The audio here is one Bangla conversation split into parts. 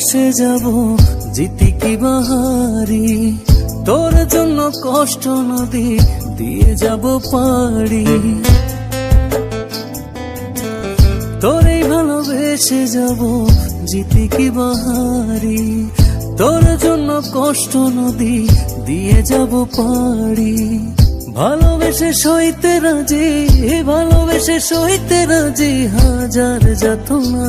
ভালোবেসে যাব জিতি কি বাহারি। তোর জন্য কষ্ট নদী দিয়ে যাব পাড়ি। তোরেই ভালোবেসে যাব জিতি কি বাহারি। তোর জন্য কষ্ট নদী দিয়ে যাব পাড়ি। ভালোবেসে সইতে রাজি, ভালোবেসে সইতে রাজি হাজার যাতনা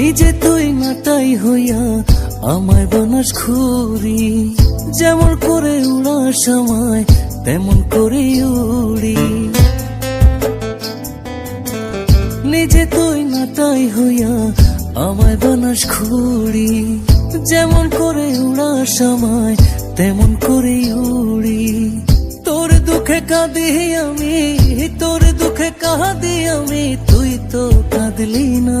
নিজে তুই নাটাই হইয়া আমার বানাস খুরি যেমন করে উড়ার সময় তেমন করে উড়ি। নিজে তুই নাটাই হইয়া আমার বানাস খুরি যেমন করে উড়ার সময় তেমন করে উড়ি। তোর দুঃখে কাঁদি আমি, তোর দুঃখে কাঁদি আমি, তুই তো কাঁদলি না।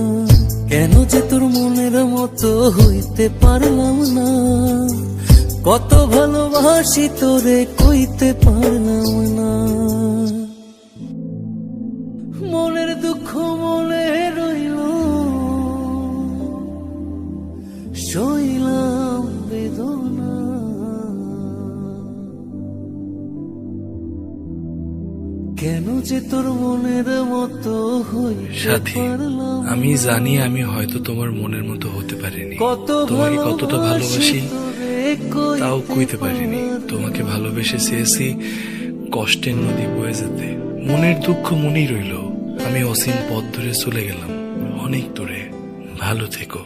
কেন যে তোর মনের মতো হইতে পারলাম না? কত ভালোবাসি তোরে কইতে পারলাম না। মনের দুঃখ মনে কেন যে তোর মনের মতো সাথী আমি জানি আমি হয়তো তোমার মনের মতো হতে পারিনি। কত তোমাকে কতটা ভালোবাসি তাও কইতে কইতে পারিনি। তোমাকে ভালোবেসে চেয়েছি কষ্টের নদী বয়ে যেতে। মনের দুঃখ মনেই রইল। আমি অসীম পথ ধরে চলে গেলাম। অনেক দূরে। ভালো থেকো।